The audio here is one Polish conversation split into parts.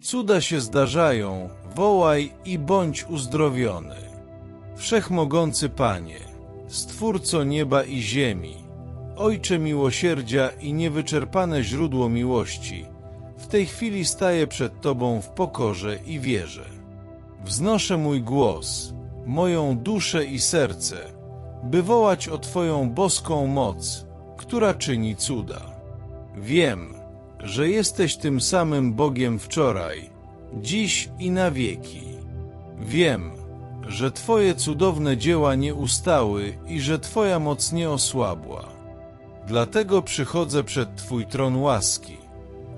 Cuda się zdarzają, wołaj i bądź uzdrowiony. Wszechmogący Panie, Stwórco nieba i ziemi, Ojcze miłosierdzia i niewyczerpane źródło miłości, w tej chwili staję przed Tobą w pokorze i wierze. Wznoszę mój głos, moją duszę i serce, by wołać o Twoją boską moc, która czyni cuda. Wiem, że jesteś tym samym Bogiem wczoraj, dziś i na wieki. Wiem, że Twoje cudowne dzieła nie ustały i że Twoja moc nie osłabła. Dlatego przychodzę przed Twój tron łaski,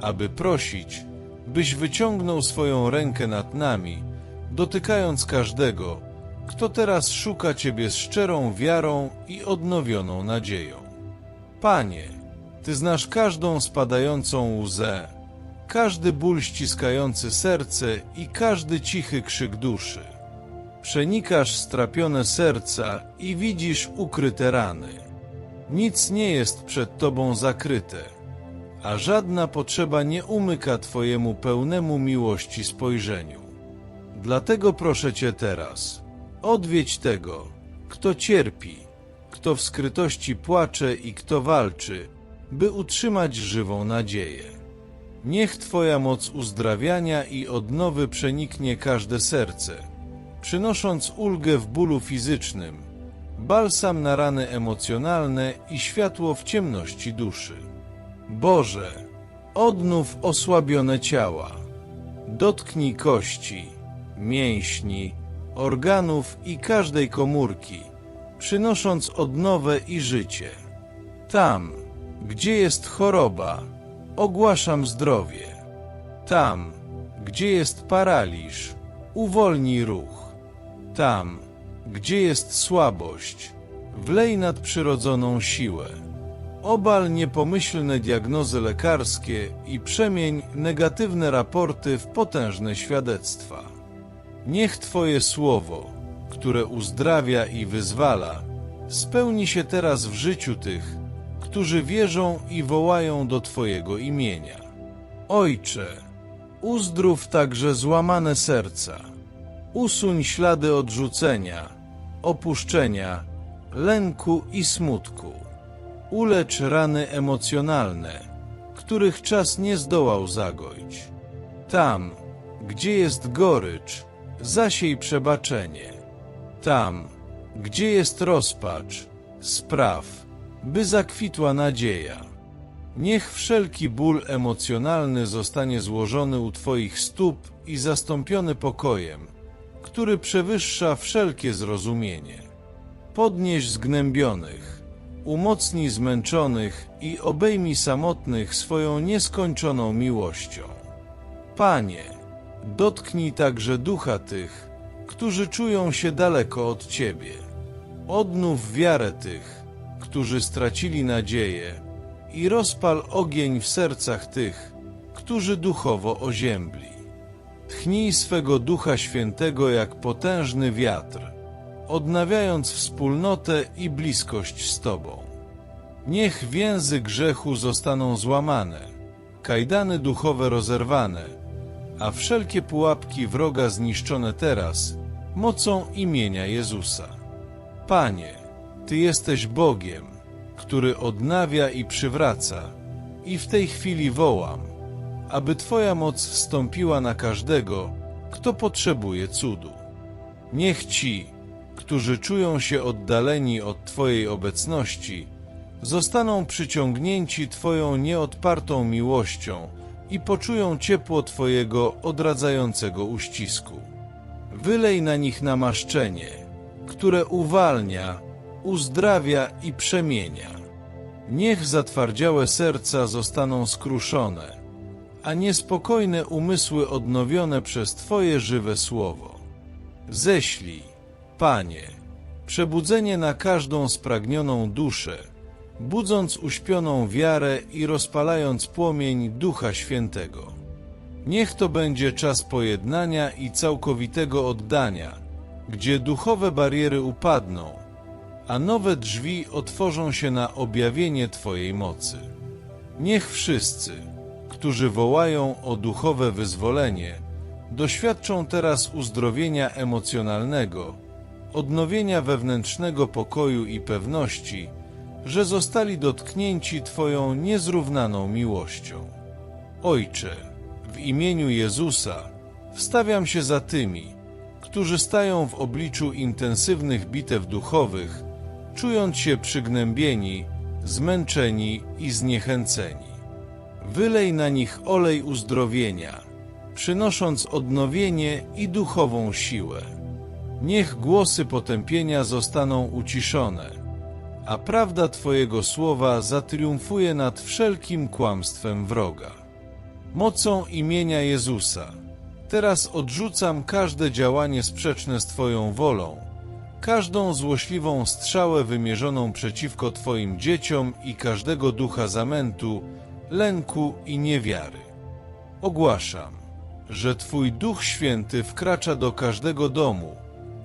aby prosić, byś wyciągnął swoją rękę nad nami, dotykając każdego, kto teraz szuka Ciebie z szczerą wiarą i odnowioną nadzieją. Panie, Ty znasz każdą spadającą łzę, każdy ból ściskający serce i każdy cichy krzyk duszy. Przenikasz strapione serca i widzisz ukryte rany. Nic nie jest przed Tobą zakryte, a żadna potrzeba nie umyka Twojemu pełnemu miłości spojrzeniu. Dlatego proszę Cię teraz, odwiedź tego, kto cierpi, kto w skrytości płacze i kto walczy, by utrzymać żywą nadzieję. Niech Twoja moc uzdrawiania i odnowy przeniknie każde serce, przynosząc ulgę w bólu fizycznym, balsam na rany emocjonalne i światło w ciemności duszy. Boże, odnów osłabione ciała, dotknij kości, mięśni, organów i każdej komórki, przynosząc odnowę i życie. Tam, gdzie jest choroba, ogłaszam zdrowie. Tam, gdzie jest paraliż, uwolnij ruch. Tam, gdzie jest słabość, wlej nadprzyrodzoną siłę. Obal niepomyślne diagnozy lekarskie i przemień negatywne raporty w potężne świadectwa. Niech Twoje słowo, które uzdrawia i wyzwala, spełni się teraz w życiu tych, którzy wierzą i wołają do Twojego imienia. Ojcze, uzdrów także złamane serca. Usuń ślady odrzucenia, opuszczenia, lęku i smutku. Ulecz rany emocjonalne, których czas nie zdołał zagoić. Tam, gdzie jest gorycz, zasiej przebaczenie. Tam, gdzie jest rozpacz, spraw, by zakwitła nadzieja. Niech wszelki ból emocjonalny zostanie złożony u Twoich stóp i zastąpiony pokojem, który przewyższa wszelkie zrozumienie. Podnieś zgnębionych, umocnij zmęczonych i obejmij samotnych swoją nieskończoną miłością. Panie, dotknij także ducha tych, którzy czują się daleko od Ciebie. Odnów wiarę tych, którzy stracili nadzieję i rozpal ogień w sercach tych, którzy duchowo oziębli. Tchnij swego Ducha Świętego jak potężny wiatr, odnawiając wspólnotę i bliskość z Tobą. Niech więzy grzechu zostaną złamane, kajdany duchowe rozerwane, a wszelkie pułapki wroga zniszczone teraz mocą imienia Jezusa. Panie, Ty jesteś Bogiem, który odnawia i przywraca, i w tej chwili wołam, aby Twoja moc wstąpiła na każdego, kto potrzebuje cudu. Niech ci, którzy czują się oddaleni od Twojej obecności, zostaną przyciągnięci Twoją nieodpartą miłością i poczują ciepło Twojego odradzającego uścisku. Wylej na nich namaszczenie, które uwalnia, uzdrawia i przemienia. Niech zatwardziałe serca zostaną skruszone, a niespokojne umysły odnowione przez Twoje żywe słowo. Ześlij, Panie, przebudzenie na każdą spragnioną duszę, budząc uśpioną wiarę i rozpalając płomień Ducha Świętego. Niech to będzie czas pojednania i całkowitego oddania, gdzie duchowe bariery upadną, a nowe drzwi otworzą się na objawienie Twojej mocy. Niech wszyscy, którzy wołają o duchowe wyzwolenie, doświadczą teraz uzdrowienia emocjonalnego, odnowienia wewnętrznego pokoju i pewności, że zostali dotknięci Twoją niezrównaną miłością. Ojcze, w imieniu Jezusa wstawiam się za tymi, którzy stają w obliczu intensywnych bitew duchowych, czując się przygnębieni, zmęczeni i zniechęceni. Wylej na nich olej uzdrowienia, przynosząc odnowienie i duchową siłę. Niech głosy potępienia zostaną uciszone, a prawda Twojego słowa zatriumfuje nad wszelkim kłamstwem wroga. Mocą imienia Jezusa, teraz odrzucam każde działanie sprzeczne z Twoją wolą, każdą złośliwą strzałę wymierzoną przeciwko Twoim dzieciom i każdego ducha zamętu, lęku i niewiary. Ogłaszam, że Twój Duch Święty wkracza do każdego domu,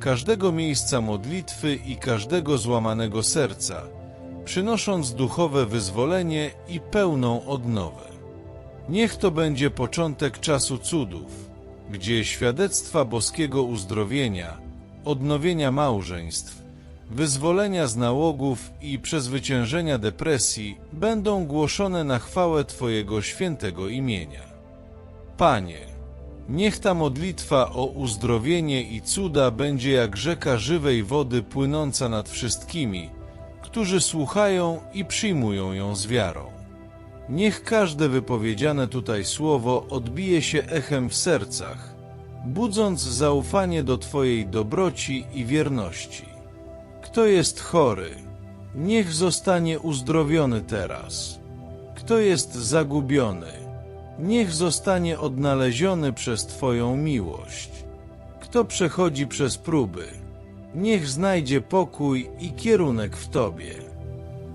każdego miejsca modlitwy i każdego złamanego serca, przynosząc duchowe wyzwolenie i pełną odnowę. Niech to będzie początek czasu cudów, gdzie świadectwa boskiego uzdrowienia, odnowienia małżeństw, wyzwolenia z nałogów i przezwyciężenia depresji będą głoszone na chwałę Twojego świętego imienia. Panie, niech ta modlitwa o uzdrowienie i cuda będzie jak rzeka żywej wody płynąca nad wszystkimi, którzy słuchają i przyjmują ją z wiarą. Niech każde wypowiedziane tutaj słowo odbije się echem w sercach, budząc zaufanie do Twojej dobroci i wierności. Kto jest chory, niech zostanie uzdrowiony teraz. Kto jest zagubiony, niech zostanie odnaleziony przez Twoją miłość. Kto przechodzi przez próby, niech znajdzie pokój i kierunek w Tobie.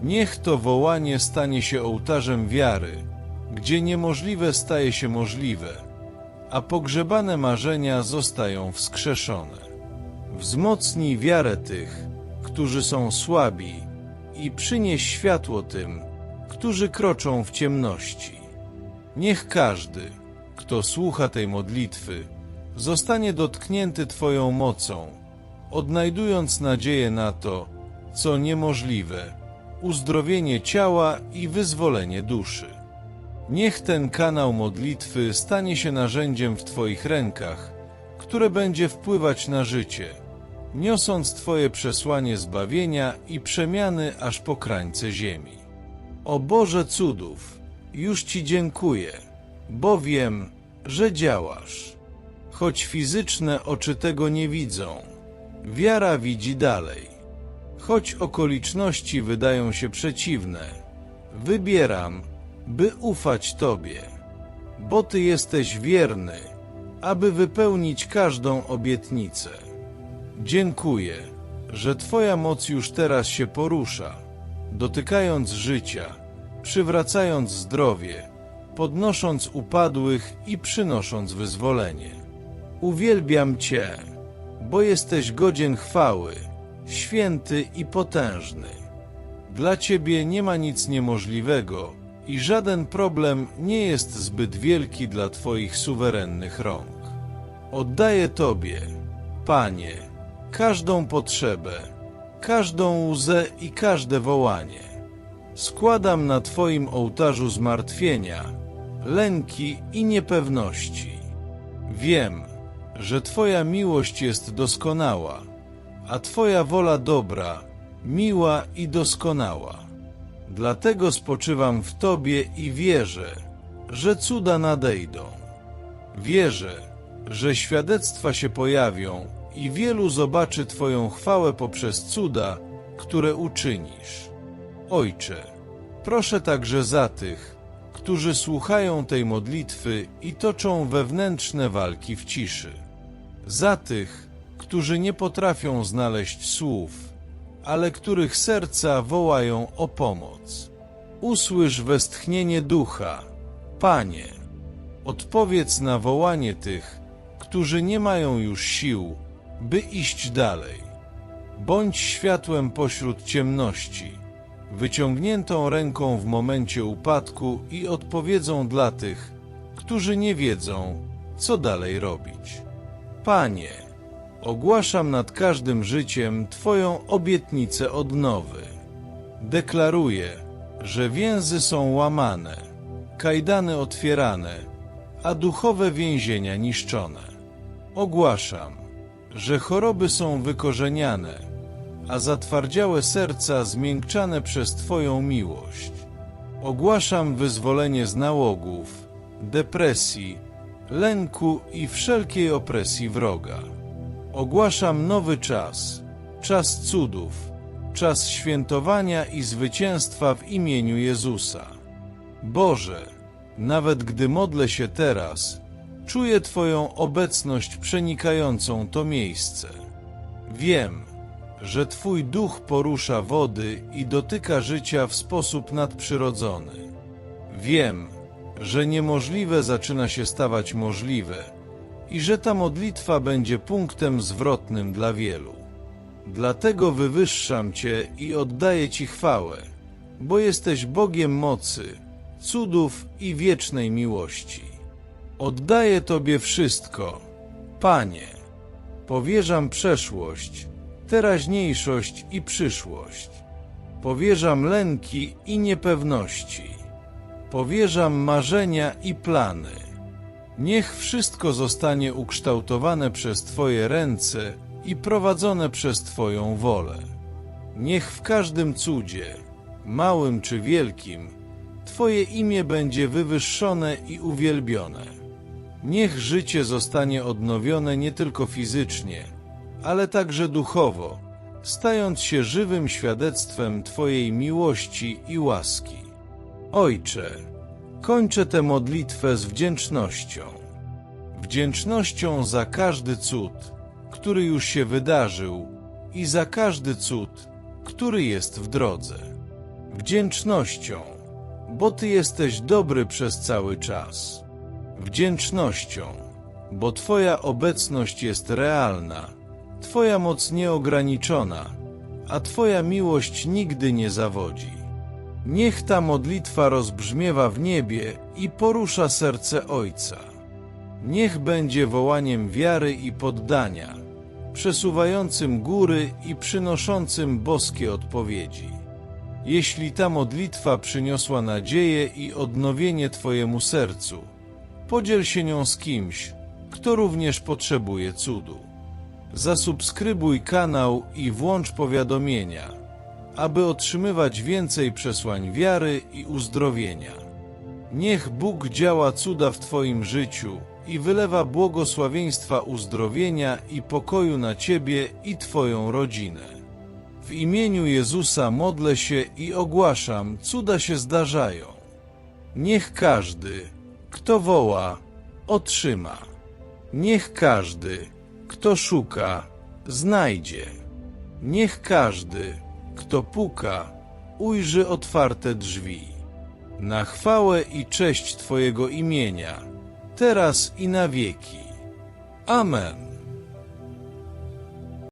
Niech to wołanie stanie się ołtarzem wiary, gdzie niemożliwe staje się możliwe, a pogrzebane marzenia zostają wskrzeszone. Wzmocnij wiarę tych, którzy są słabi i przynieś światło tym, którzy kroczą w ciemności. Niech każdy, kto słucha tej modlitwy, zostanie dotknięty Twoją mocą, odnajdując nadzieję na to, co niemożliwe, uzdrowienie ciała i wyzwolenie duszy. Niech ten kanał modlitwy stanie się narzędziem w Twoich rękach, które będzie wpływać na życie, niosąc Twoje przesłanie zbawienia i przemiany aż po krańce ziemi. O Boże cudów, już Ci dziękuję, bo wiem, że działasz. Choć fizyczne oczy tego nie widzą, wiara widzi dalej. Choć okoliczności wydają się przeciwne, wybieram, by ufać Tobie, bo Ty jesteś wierny, aby wypełnić każdą obietnicę. Dziękuję, że Twoja moc już teraz się porusza, dotykając życia, przywracając zdrowie, podnosząc upadłych i przynosząc wyzwolenie. Uwielbiam Cię, bo jesteś godzien chwały, święty i potężny. Dla Ciebie nie ma nic niemożliwego i żaden problem nie jest zbyt wielki dla Twoich suwerennych rąk. Oddaję Tobie, Panie, każdą potrzebę, każdą łzę i każde wołanie. Składam na Twoim ołtarzu zmartwienia, lęki i niepewności. Wiem, że Twoja miłość jest doskonała, a Twoja wola dobra, miła i doskonała. Dlatego spoczywam w Tobie i wierzę, że cuda nadejdą. Wierzę, że świadectwa się pojawią i wielu zobaczy Twoją chwałę poprzez cuda, które uczynisz. Ojcze, proszę także za tych, którzy słuchają tej modlitwy i toczą wewnętrzne walki w ciszy. Za tych, którzy nie potrafią znaleźć słów, ale których serca wołają o pomoc. Usłysz westchnienie ducha, Panie. Odpowiedz na wołanie tych, którzy nie mają już sił, by iść dalej. Bądź światłem pośród ciemności, wyciągniętą ręką w momencie upadku i odpowiedzią dla tych, którzy nie wiedzą, co dalej robić. Panie, ogłaszam nad każdym życiem Twoją obietnicę odnowy. Deklaruję, że więzy są łamane, kajdany otwierane, a duchowe więzienia niszczone. Ogłaszam, że choroby są wykorzeniane, a zatwardziałe serca zmiękczane przez Twoją miłość. Ogłaszam wyzwolenie z nałogów, depresji, lęku i wszelkiej opresji wroga. Ogłaszam nowy czas, czas cudów, czas świętowania i zwycięstwa w imieniu Jezusa. Boże, nawet gdy modlę się teraz, czuję Twoją obecność przenikającą to miejsce. Wiem, że Twój duch porusza wody i dotyka życia w sposób nadprzyrodzony. Wiem, że niemożliwe zaczyna się stawać możliwe i że ta modlitwa będzie punktem zwrotnym dla wielu. Dlatego wywyższam Cię i oddaję Ci chwałę, bo jesteś Bogiem mocy, cudów i wiecznej miłości. Oddaję Tobie wszystko, Panie. Powierzam przeszłość, teraźniejszość i przyszłość. Powierzam lęki i niepewności. Powierzam marzenia i plany. Niech wszystko zostanie ukształtowane przez Twoje ręce i prowadzone przez Twoją wolę. Niech w każdym cudzie, małym czy wielkim, Twoje imię będzie wywyższone i uwielbione. Niech życie zostanie odnowione nie tylko fizycznie, ale także duchowo, stając się żywym świadectwem Twojej miłości i łaski. Ojcze, kończę tę modlitwę z wdzięcznością. Wdzięcznością za każdy cud, który już się wydarzył i za każdy cud, który jest w drodze. Wdzięcznością, bo Ty jesteś dobry przez cały czas. Wdzięcznością, bo Twoja obecność jest realna, Twoja moc nieograniczona, a Twoja miłość nigdy nie zawodzi. Niech ta modlitwa rozbrzmiewa w niebie i porusza serce Ojca. Niech będzie wołaniem wiary i poddania, przesuwającym góry i przynoszącym boskie odpowiedzi. Jeśli ta modlitwa przyniosła nadzieję i odnowienie Twojemu sercu, podziel się nią z kimś, kto również potrzebuje cudu. Zasubskrybuj kanał i włącz powiadomienia, aby otrzymywać więcej przesłań wiary i uzdrowienia. Niech Bóg działa cuda w Twoim życiu i wylewa błogosławieństwa uzdrowienia i pokoju na Ciebie i Twoją rodzinę. W imieniu Jezusa modlę się i ogłaszam, cuda się zdarzają. Niech każdy, kto woła, otrzyma. Niech każdy, kto szuka, znajdzie. Niech każdy, kto puka, ujrzy otwarte drzwi. Na chwałę i cześć Twojego imienia, teraz i na wieki. Amen.